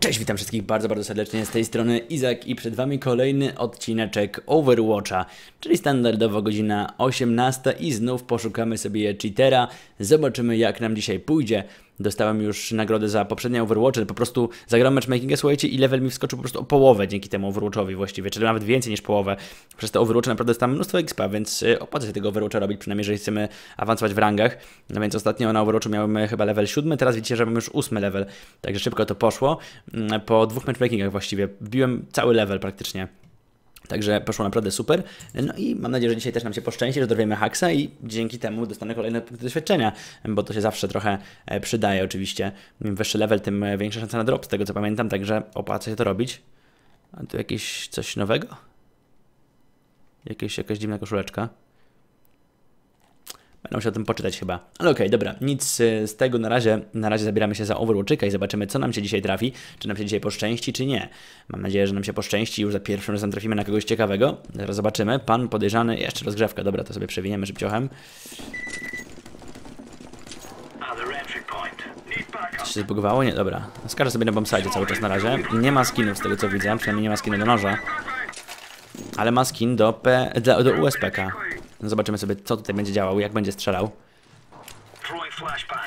Cześć, witam wszystkich bardzo, bardzo serdecznie z tej strony Izak i przed Wami kolejny odcineczek Overwatcha, czyli standardowo godzina 18 i znów poszukamy sobie cheatera, zobaczymy jak nam dzisiaj pójdzie. Dostałem już nagrodę za poprzednie Overwatche, po prostu zagrałem matchmakinga, słuchajcie, i level mi wskoczył po prostu o połowę dzięki temu Overwatchowi właściwie, czyli nawet więcej niż połowę. Przez te Overwatche naprawdę dostałem mnóstwo expa, więc y, opłaca się tego Overwatcha robić, przynajmniej jeżeli chcemy awansować w rangach. No więc ostatnio na Overwatchu miałem chyba level 7, teraz widzicie, że mam już 8 level, także szybko to poszło. Mm, Po dwóch matchmakingach właściwie wbiłem cały level praktycznie. Także poszło naprawdę super. No i mam nadzieję, że dzisiaj też nam się poszczęści, że dorwiemy haksa i dzięki temu dostanę kolejne punkty doświadczenia, bo to się zawsze trochę e, przydaje oczywiście. Im wyższy level, tym e, większa szansa na drop, z tego co pamiętam, także opłaca się to robić. A tu jakieś coś nowego? Jakieś, jakaś dziwna koszuleczka. Będę musiał o tym poczytać chyba. Ale okej, dobra, nic y, z tego na razie. Na razie zabieramy się za Overwatchika i zobaczymy, co nam się dzisiaj trafi. Czy nam się dzisiaj poszczęści, czy nie. Mam nadzieję, że nam się poszczęści już za pierwszym razem trafimy na kogoś ciekawego. Zaraz zobaczymy. Pan podejrzany, jeszcze rozgrzewka, dobra, to sobie przewiniemy szybciochem. Czy się zbugowało? Nie, dobra. Skażę sobie na bombsite cały czas na razie. Nie ma skinów z tego co widzę, przynajmniej nie ma skinu do noża. Ale ma skin do, P, do, do USPK. Zobaczymy sobie, co tutaj będzie działał, jak będzie strzelał.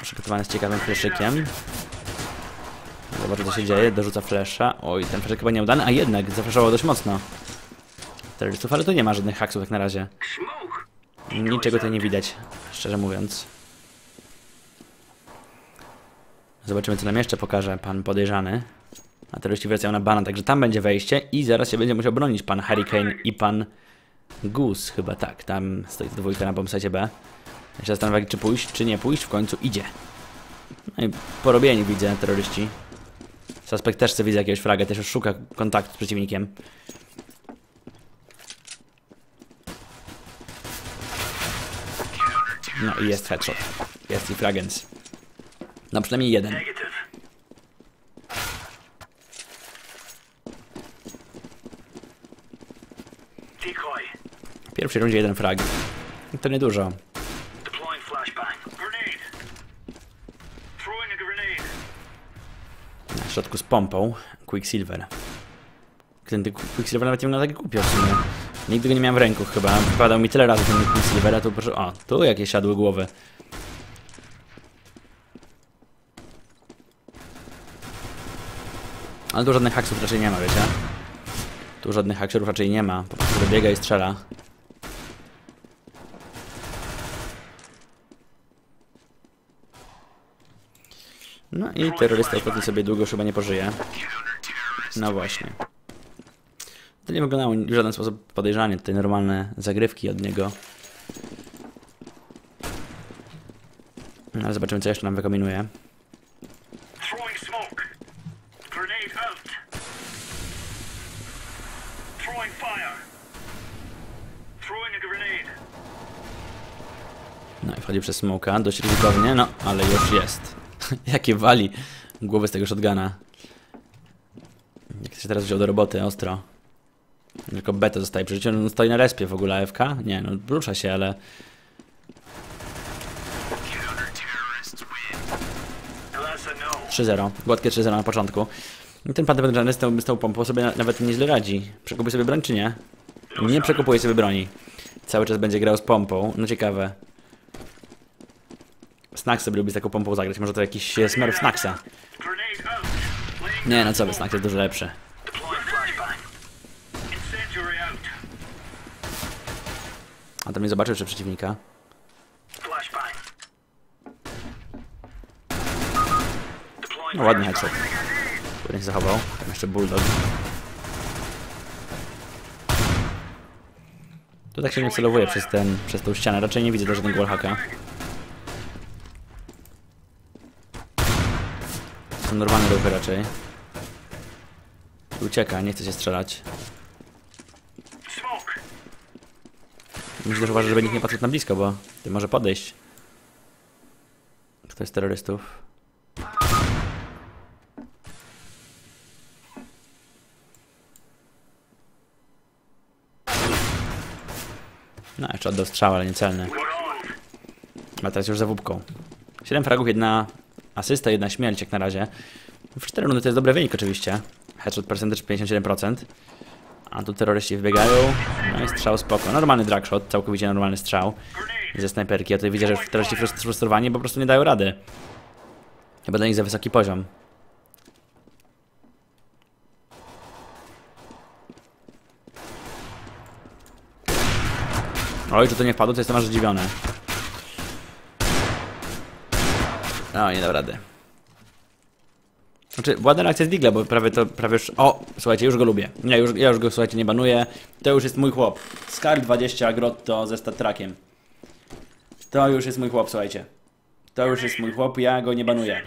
Przygotowany z ciekawym fleszykiem. Zobaczę co się dzieje, dorzuca flesza. Oj, ten fleszek chyba nieudany, a jednak zafleszował dość mocno. Terrorystów, ale tu nie ma żadnych haksów jak na razie. Niczego tutaj nie widać, szczerze mówiąc. Zobaczymy co nam jeszcze pokaże pan podejrzany. A terroryści wracają na bana, także tam będzie wejście i zaraz się będzie musiał bronić pan Hurricane i pan Goose, chyba tak. Tam stoi ta dwójka na bombsite B. Ja się zastanawiam, czy pójść, czy nie pójść, w końcu idzie. No i porobieni widzę terroryści. Suspekt też chce widzę jakiegoś fraga, też już szuka kontaktu z przeciwnikiem. No i jest headshot. Jest i fragens. No przynajmniej jeden. Pierwszej rundzie jeden frag. To niedużo. Na środku z pompą. Quicksilver. Ten Quicksilver nawet nie wygląda tak głupio w sumie. Nigdy go nie miałem w ręku chyba. Wpadał mi tyle razy ten Quicksilver, a tu proszę... O, tu jakieś siadły głowy. Ale tu żadnych haksów raczej nie ma, wiecie? Tu żadnych haksów raczej nie ma. Po prostu biega i strzela. No i terrorysta ostatnio sobie długo już chyba nie pożyje. No właśnie. To nie wyglądało w żaden sposób podejrzanie, tutaj normalne zagrywki od niego. No, ale zobaczymy co jeszcze nam grenade. No i wchodzi przez smoka, dość ryzykownie, no ale już jest. Jakie wali głowy z tego shotguna. Jak się teraz wziął do roboty, ostro. Tylko beta zostaje przy życiu, on stoi na respie w ogóle AFK? Nie, no rusza się, ale... No. 3-0, gładkie 3-0 na początku. I ten pan podejrzany z tą, z tą pompą sobie na, nawet nieźle radzi. Przekupuje sobie broń czy nie? Nie przekupuje sobie broni. Cały czas będzie grał z pompą, no ciekawe. Snack sobie lubi z taką pompą zagrać, może to jakiś e, out. Laying Nie, no co by, Snack jest dużo lepszy. A to mnie zobaczył jeszcze przeciwnika. No ładny headshot. Który się zachował. Tam jeszcze bulldog. Tu tak się nie celowuje przez ten, przez tą ścianę. Raczej nie widzę też żadnego wallhacka. Są normalne ruchy raczej. Ucieka, nie chce się strzelać. Smoke. Musi też uważać, żeby nikt nie patrzył na blisko, bo ty może podejść. Ktoś z terrorystów. No, jeszcze oddał strzał, ale niecelny. A teraz już za wupką. 7 fragów, jedna asysta, jedna śmierć jak na razie. W 4 rundy to jest dobry wynik oczywiście. Headshot percentage 57%. A tu terroryści wbiegają. No i strzał spoko. Normalny dragshot, całkowicie normalny strzał. Ze snajperki. Ja tutaj widzę, że terroryści frus- frustrowani po prostu nie dają rady. Chyba dla nich za wysoki poziom. Oj, czy to nie wpadło, to jestem aż zdziwiony. No, nie dał rady. Znaczy, ładna reakcja z Digla, bo prawie to, prawie już... O, słuchajcie, już go lubię. Nie, już, ja już go, słuchajcie, nie banuję. To już jest mój chłop. Scar 20 Grotto ze statrakiem. To już jest mój chłop, słuchajcie. To już jest mój chłop, ja go nie banuję.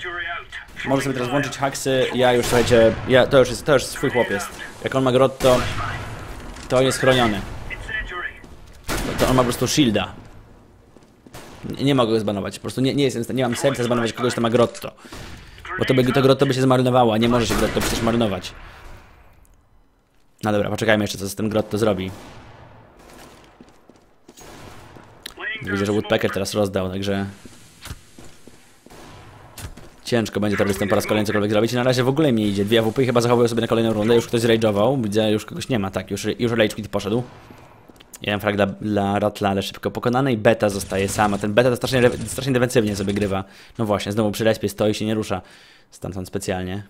Może sobie teraz włączyć haksy, ja już, słuchajcie, ja, to już jest, to już swój chłop jest. Jak on ma Grotto, to jest chroniony. To on ma po prostu shielda. Nie, nie mogę go zbanować, po prostu nie, nie jestem, nie mam serca zbanować kogoś, kto ma Grotto. Bo to, by, to Grotto by się zmarynowało, a nie może się Grotto przecież marynować. No dobra, poczekajmy jeszcze, co z tym Grotto zrobi. Widzę, że Woodpecker teraz rozdał, także... Ciężko będzie terrorystom po raz kolejny cokolwiek zrobić. Na razie w ogóle mi idzie. Dwie AWP chyba zachowują sobie na kolejną rundę. Już ktoś zrage'ował. Widzę, już kogoś nie ma. Tak, już, już Rage Quit poszedł. Jeden frag dla, dla Ratla, ale szybko pokonany i Beta zostaje sama. Ten Beta to strasznie, strasznie defensywnie sobie grywa. No właśnie, znowu przy respie stoi się nie rusza stamtąd specjalnie.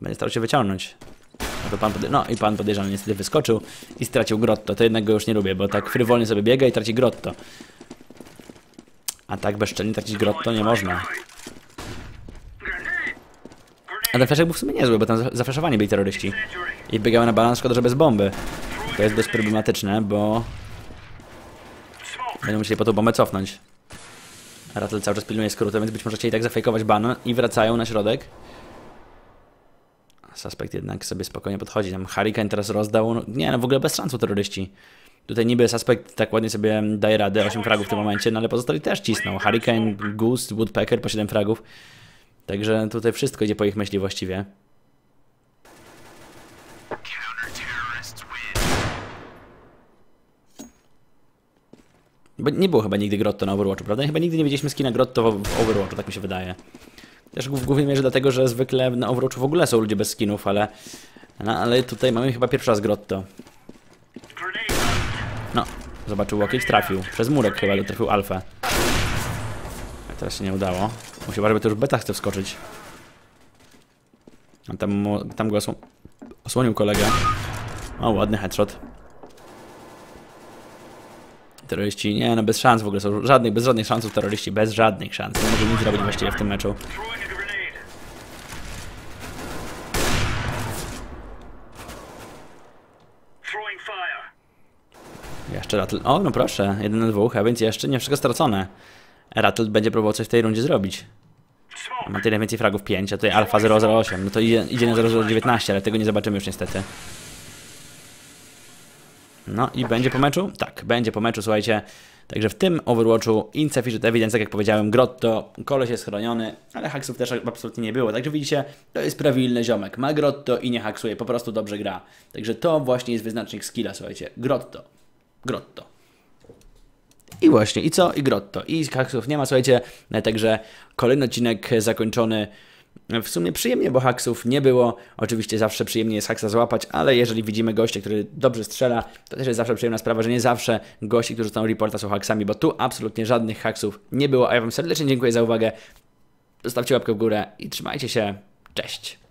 Będzie starał się wyciągnąć. No, to pan no i pan podejrzany niestety wyskoczył i stracił Grotto. To jednak go już nie lubię, bo tak frywolnie sobie biega i traci Grotto. A tak bezczelnie tracić Grotto nie można. A ten flashek był w sumie niezły, bo tam za- zaflaszowani byli terroryści. I biegały na balans, szkoda, że bez bomby. To jest dość problematyczne, bo. Będą musieli po tą bombę cofnąć. Rattle cały czas pilnuje skrótu, więc być może chcieli tak zafejkować banan i wracają na środek. Suspekt jednak sobie spokojnie podchodzi. Tam Hurricane teraz rozdał. Nie, no w ogóle bez szansu terroryści. Tutaj niby Suspekt tak ładnie sobie daje radę, 8 fragów w tym momencie, no ale pozostali też cisną. Hurricane, Goose, Woodpecker po 7 fragów. Także tutaj wszystko idzie po ich myśli właściwie. Nie było chyba nigdy Grotto na Overwatchu, prawda? Chyba nigdy nie widzieliśmy skina Grotto w Overwatchu, tak mi się wydaje. Też w głównej mierze dlatego, że zwykle na Overwatchu w ogóle są ludzie bez skinów, ale, no, ale tutaj mamy chyba pierwszy raz Grotto. No, zobaczył łokieć, trafił. Przez murek chyba trafił Alfę. Teraz się nie udało. Musi uważać, bo to już beta chce wskoczyć. A tam, tam go osło osłonił kolega. O, ładny headshot. Terroryści, nie no, bez szans w ogóle są. Żadnych, bez żadnych szansów terroryści, bez żadnych szans. Nie mogą nic zrobić właściwie w tym meczu. Jeszcze Rattle. O, no proszę, jeden na dwóch, a więc jeszcze nie wszystko stracone. Rattle będzie próbował coś w tej rundzie zrobić. Ma tyle więcej fragów 5, a tutaj Alfa 008. No to idzie, idzie na 0019, ale tego nie zobaczymy już niestety. No i będzie po meczu? Tak, będzie po meczu, słuchajcie. Także w tym Overwatchu Insufficient Evidence, tak jak powiedziałem, Grotto, koleś jest chroniony, ale haksów też absolutnie nie było. Także widzicie, to jest prawilny ziomek. Ma Grotto i nie haksuje, po prostu dobrze gra. Także to właśnie jest wyznacznik skilla, słuchajcie. Grotto. Grotto. I właśnie, i co? I grotto. I haksów nie ma, słuchajcie. e, Także kolejny odcinek zakończony w sumie przyjemnie, bo haksów nie było. Oczywiście zawsze przyjemnie jest haksa złapać, ale jeżeli widzimy gościa, który dobrze strzela, to też jest zawsze przyjemna sprawa, że nie zawsze gości, którzy są reporta są haksami, bo tu absolutnie żadnych haksów nie było. A ja Wam serdecznie dziękuję za uwagę. Zostawcie łapkę w górę i trzymajcie się. Cześć.